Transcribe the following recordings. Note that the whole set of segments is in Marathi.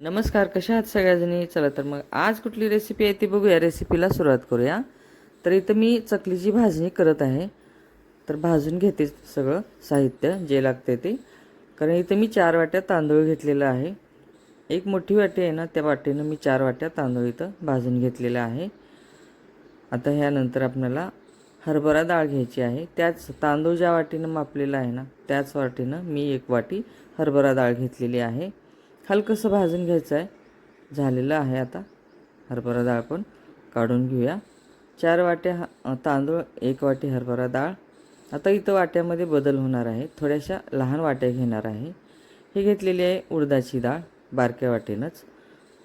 नमस्कार कशा आहात सगळ्याजणी? चला तर मग आज कुठली रेसिपी आहे ती बघूया. रेसिपीला सुरुवात करूया. तर इथं मी चकलीची भाजणी करत आहे. तर भाजून घेते सगळं साहित्य जे लागते ते. कारण इथं मी चार वाट्या तांदूळ घेतलेला आहे. एक मोठी वाटी आहे ना त्या वाटीनं मी चार वाट्या तांदूळ इथं भाजून घेतलेलं आहे. आता ह्यानंतर आपल्याला हरभरा डाळ घ्यायची आहे. त्याच तांदूळ ज्या वाटीनं मापलेला आहे ना त्याच वाटीनं मी एक वाटी हरभरा डाळ घेतलेली आहे. हलकंसं भाजून घ्यायचं आहे झालेलं आहे आता. हरभरा डाळ पण काढून घेऊया. चार वाट्या ह- तांदूळ एक वाटी हरभरा डाळ. आता इथं वाट्यामध्ये बदल होणार आहे. थोड्याशा लहान वाट्या घेणार आहे. हे घेतलेली आहे उडदाची डाळ बारक्या वाटेनंच.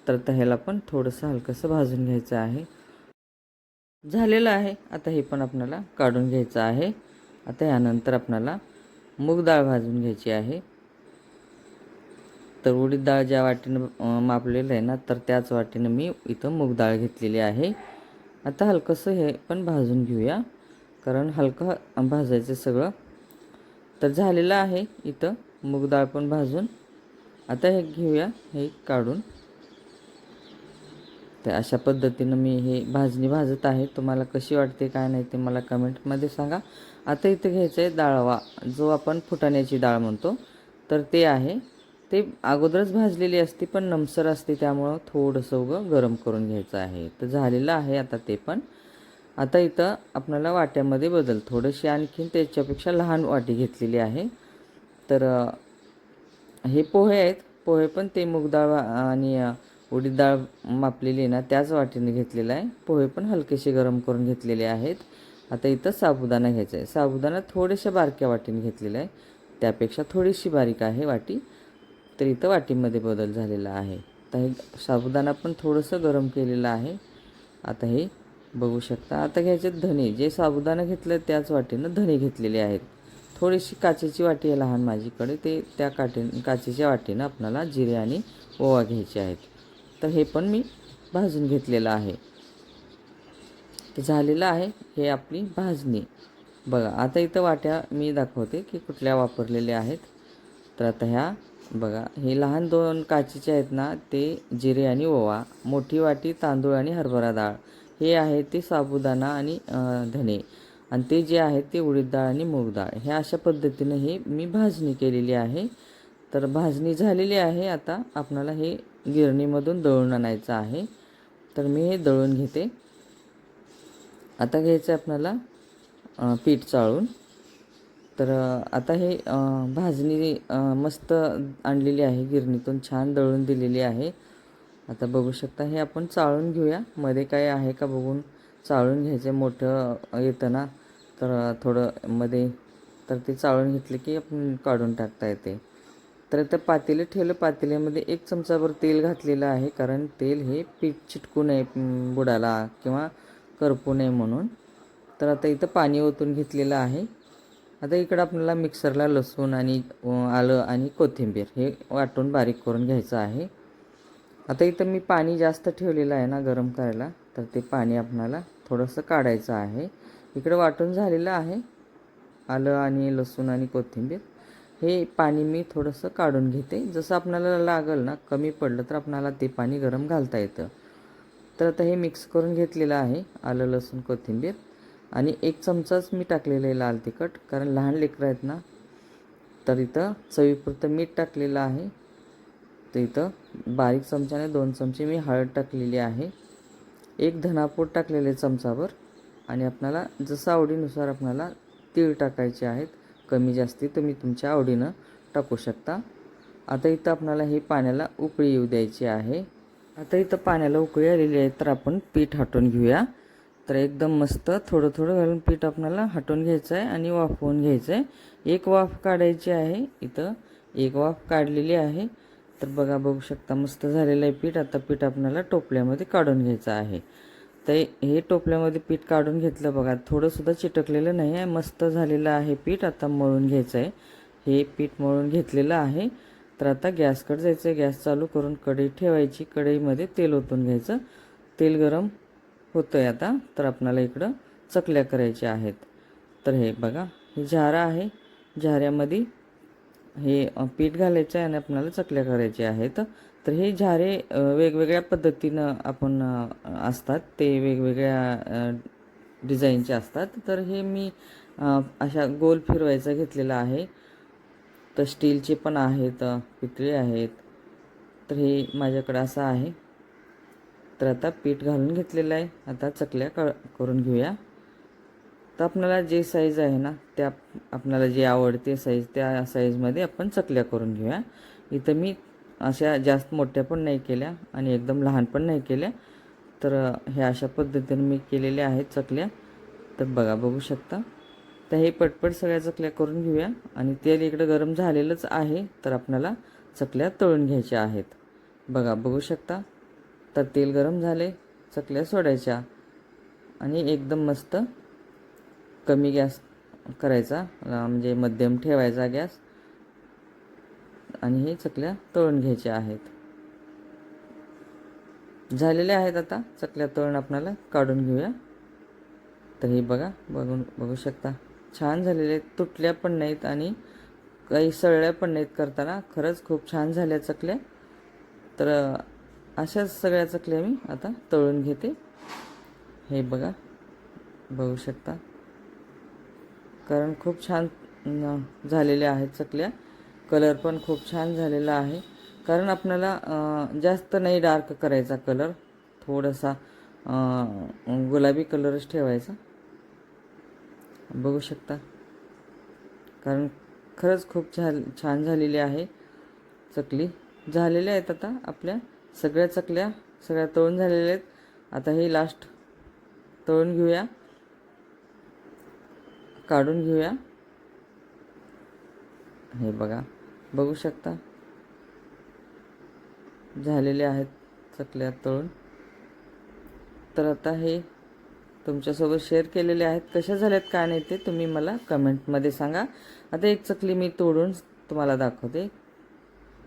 तर ह्याला पण थोडंसं हलकंसं भाजून घ्यायचं आहे. झालेलं आहे. आता हे पण आपल्याला काढून घ्यायचं आहे. आता ह्यानंतर आपल्याला मूग डाळ भाजून घ्यायची आहे. तर उडीद डाळ ज्या वाटीनं मापलेलं आहे ना तर त्याच वाटीनं मी इथं मूग डाळ घेतलेली आहे. आता हलकंसं हे पण भाजून घेऊया कारण हलकं भाजायचं सगळं. तर झालेलं आहे इथं मूग डाळ पण भाजून. आता हे घेऊया हे काढून. तर अशा पद्धतीनं मी हे भाजणी भाजत आहे. तुम्हाला कशी वाटते काय नाही ते मला कमेंटमध्ये सांगा. आता इथं घ्यायचं आहे डाळवा जो आपण फुटाण्याची डाळ म्हणतो तर ते आहे. ते अगोदरच भाजलेली असते पण नमसर असते त्यामुळं थोडंसं उगं गरम करून घ्यायचं आहे. तर झालेलं आहे आता ते पण. आता इथं आपल्याला वाट्यामध्ये बदल. थोडीशी आणखीन त्याच्यापेक्षा लहान वाटी घेतलेली आहे. तर हे पोहे आहेत. पोहे पण ते मूग डाळ आणि उडीद डाळ मापलेली आहे ना त्याच वाटीने घेतलेलं आहे. पोहे पण हलकेसे गरम करून घेतलेले आहेत. आता इथं साबुदाणा घ्यायचा आहे. साबुदाणा थोड्याशा बारक्या वाटीने घेतलेला आहे. त्यापेक्षा थोडीशी बारीक आहे वाटी. तर इथं वाटीमध्ये बदल झालेला आहे. तर हे साबुदाणा पण थोडंसं गरम केलेलं आहे. आता हे बघू शकता. आता घ्यायचे धने जे साबुदाणा घेतलं त्याच वाटीनं धने घेतलेले आहेत. थोडीशी काचेची वाटी आहे लहान माझीकडे. ते त्या काटे काचेच्या वाटीनं आपल्याला जिरे आणि ओवा घ्यायचे आहेत. तर हे पण मी भाजून घेतलेलं आहे. ते झालेलं आहे. हे आपली भाजणी. बघा आता इथं वाट्या मी दाखवते की कुठल्या वापरलेल्या आहेत. तर आता ह्या बघा हे लहान दोन काचेचे आहेत ना ते जिरे आणि ओवा मोठी वाटी तांदूळ आणि हरभरा डाळ. हे आहे ते साबुदाणा आणि धने. आणि ते जे आहे ते उडीद डाळ आणि मूग डाळ. हे अशा पद्धतीनं हे मी भाजणी केलेली आहे. तर भाजणी झालेली आहे. आता आपणाला हे गिरणीमधून दळून आणायचं आहे. तर मी हे दळून घेते. आता घ्यायचं आहे आपल्याला पीठ चाळून. तर आता हे भाजणी मस्त आणलेली आहे गिरणीतून छान दळून दिलेली आहे. आता बघू शकता हे आपण चाळून घेऊया. मध्ये काय आहे का बघून चाळून घ्यायचं मोठं येतं ना? तर थोडं मध्ये तर ते चाळून घेतले की आपण काढून टाकता येते. तर त्या पातेले ठेवलं. पातेल्यामध्ये एक चमचाभर तेल घातलेलं आहे कारण तेल हे पीठ चिटकू नये बुडाला किंवा करपू नये म्हणून. तर आता इथं पाणी ओतून घेतलेलं आहे. आता इकडं आपल्याला मिक्सरला लसूण आणि आलं आणि कोथिंबीर हे वाटून बारीक करून घ्यायचं आहे. आता इथं मी पाणी जास्त ठेवलेलं आहे ना गरम करायला तर ते पाणी आपणाला थोडंसं काढायचं आहे. इकडं वाटून झालेलं आहे आलं आणि लसूण आणि कोथिंबीर. हे पाणी मी थोडंसं काढून घेते. जसं आपणाला लागल ना कमी पडलं तर आपणाला ते पाणी गरम घालता येतं. तर आता हे मिक्स करून घेतलेलं आहे आलं लसूण कोथिंबीर. आणि एक चमचाच मी टाकलेलं आहे लाल तिखट कारण लहान लेकरं आहेत ना. तर इथं चवीपुरतं मीठ टाकलेलं आहे. तर इथं बारीक चमच्याने दोन चमचे मी हळद टाकलेली आहे. एक धनापूड टाकलेले आहे चमचाभर आणि आपणाला जसं आवडीनुसार आपणाला तीळ टाकायचे आहेत. कमी जास्ती तुम्ही तुमच्या आवडीनं टाकू शकता. आता इथं आपणाला हे पाण्याला उकळी येऊ द्यायची आहे. आता इथं पाण्याला उकळी आलेली आहे तर आपण पीठ हटवून घेऊया. तर एकदम मस्त थोडं थोडं घालून पीठ आपल्याला हटवून घ्यायचं आहे आणि वाफवून घ्यायचं आहे. एक वाफ काढायची आहे इथं. एक वाफ काढलेली आहे. तर बघा बघू शकता मस्त झालेलं आहे पीठ. आता पीठ आपल्याला टोपल्यामध्ये काढून घ्यायचं आहे. तर हे टोपल्यामध्ये पीठ काढून घेतलं बघा. थोडंसुद्धा चिटकलेलं नाही आहे. मस्त झालेलं आहे पीठ. आता मळून घ्यायचं आहे हे पीठ मळून घेतलेलं आहे. तर आता गॅसकडे जायचं आहे गॅस चालू करून कढई ठेवायची. कढईमध्ये तेल ओतून घ्यायचं. तेल गरम होतं आहे आता. तर आपणाला इकडं चकल्या करायच्या आहेत. तर हे बघा हे झारा आहे. झाऱ्यामध्ये हे पीठ घालायचं आहे आणि आपल्याला चकल्या करायच्या आहेत. तर हे झारे वेगवेगळ्या पद्धतीनं आपण असतात. ते वेगवेगळ्या डिझाईनचे असतात. तर हे मी अशा गोल फिरवायचा घेतलेला आहे. तर स्टीलचे पण आहेत पितळे आहेत. तर हे माझ्याकडं असं आहे. तर आता पीठ घालून घेतलेलं आहे. आता चकल्या क करून घेऊया. तर आपल्याला जे साईज आहे ना त्या आपल्याला जे आवडते साईज त्या साईजमध्ये आपण चकल्या करून घेऊया. इथं मी अशा जास्त मोठ्या पण नाही केल्या आणि एकदम लहान पण नाही केल्या. तर ह्या अशा पद्धतीने मी केलेल्या आहेत चकल्या. तर बघा बघू शकता. तर हे पटपट सगळ्या चकल्या करून घेऊया. आणि तेल इकडं गरम झालेलंच आहे तर आपल्याला चकल्या तळून घ्यायच्या आहेत. बघा बघू शकता. तर तेल गरम झाले चकल्या सोडायच्या आणि एकदम मस्त कमी गॅस करायचा म्हणजे मध्यम ठेवायचा गॅस. आणि हे चकल्या तळून घ्यायच्या आहेत. झालेल्या आहेत आता चकल्या तळून आपणाला काढून घेऊया. तर हे बघा बघून बघू शकता. छान झालेले तुटल्या पण नाहीत आणि काही सळल्या पण नाहीत करताना. खरंच खूप छान झाल्या चकल्या. तर अशा अशाच सगळ्या चकल्या मी आता तळून घेते. हे बघा बघू शकता. कारण खूप छान झालेल्या आहेत चकल्या कलर पण खूप छान झालेला आहे. कारण आपल्याला जास्त नाही डार्क करायचा कलर थोडासा गुलाबी कलरच ठेवायचा. बघू शकता. कारण खरंच खूप छान छान झालेली आहे चकली झालेल्या आहेत आता आपल्या सगळ्या चकल्या सगळ्या तळून झालेल्या आहेत. आता हे लास्ट तळून घेऊया. काढून घेऊया. हे बघा बघू शकता. झालेले आहेत चकल्या तळून. तर आता हे तुमच्यासोबत शेअर केलेले आहेत. कशा झाल्यात काय नाही ते तुम्ही मला कमेंटमध्ये सांगा. आता एक चकली मी तोडून तुम्हाला दाखवते.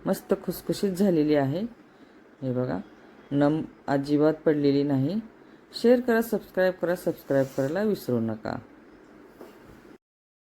मस्त खुसखुशीत झालेली आहे. हे बघा. नम अजिबात पडलेली नाही. शेअर करा सबस्क्राईब करा सबस्क्राईब करायला विसरू नका.